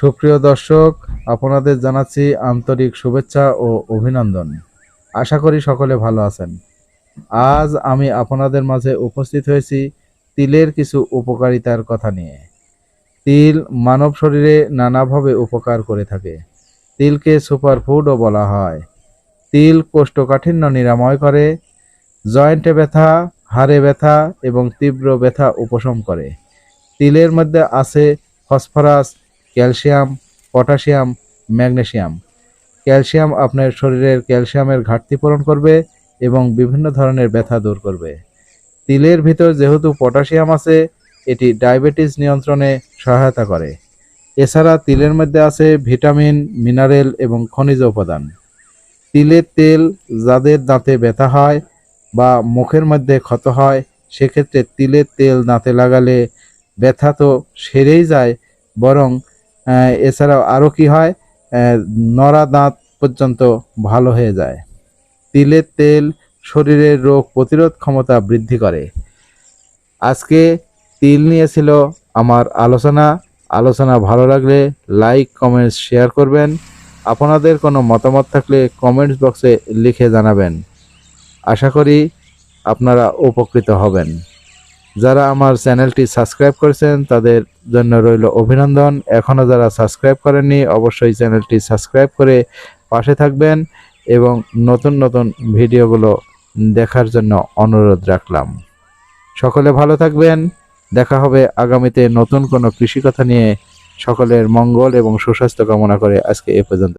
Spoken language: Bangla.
সুপ্রিয় দর্শক, আপনাদের জানাচ্ছি আন্তরিক শুভেচ্ছা ও অভিনন্দন। আশা করি সকলে ভালো আছেন। আজ আমি আপনাদের মাঝে উপস্থিত হয়েছি তিলের কিছু উপকারিতার কথা নিয়ে। তিল মানব শরীরে নানাভাবে উপকার করে থাকে। তিলকে সুপারফুডও বলা হয়। তিল কোষ্ঠকাঠিন্য নিরাময় করে, জয়েন্টে ব্যথা, হাড়ে ব্যথা এবং তীব্র ব্যথা উপশম করে। তিলের মধ্যে আছে phosphorus calcium, potassium magnesium calcium আপনার শরীরের ক্যালসিয়ামের ঘাটতি পূরণ করবে এবং বিভিন্ন ধরনের ব্যথা দূর করবে। তিলের ভিতর যেহেতু পটাশিয়াম আছে, এটি ডায়াবেটিস নিয়ন্ত্রণে সহায়তা করে। এছাড়া তিলের মধ্যে আছে ভিটামিন, মিনারেল এবং খনিজ উপাদান। তিলের তেল যাদের দাঁতে ব্যথা হয় বা মুখের মধ্যে ক্ষত হয়, সেক্ষেত্রে তিলের তেল দাঁতে লাগালে ব্যথা তো সেরেই যায়, বরং এছাড়াও আরও কি হয়? নড়া দাঁত পর্যন্ত ভালো হয়ে যায়। তিলের তেল শরীরের রোগ প্রতিরোধ ক্ষমতা বৃদ্ধি করে। আজকে তিল নিয়ে ছিল আমার আলোচনা। আলোচনা ভালো লাগলে লাইক কমেন্টস শেয়ার করবেন। আপনাদের কোনো মতামত থাকলে কমেন্টস বক্সে লিখে জানাবেন। আশা করি আপনারা উপকৃত হবেন। যারা আমার চ্যানেলটি সাবস্ক্রাইব করেছেন, তাদের জন্য রইল অভিনন্দন। এখনও যারা সাবস্ক্রাইব করেননি, অবশ্যই চ্যানেলটি সাবস্ক্রাইব করে পাশে থাকবেন এবং নতুন নতুন ভিডিওগুলো দেখার জন্য অনুরোধ রাখলাম। সকলে ভালো থাকবেন। দেখা হবে আগামীতে নতুন কোনো কৃষি কথা নিয়ে। সকলের মঙ্গল এবং সুস্বাস্থ্য কামনা করে আজকে এ পর্যন্ত।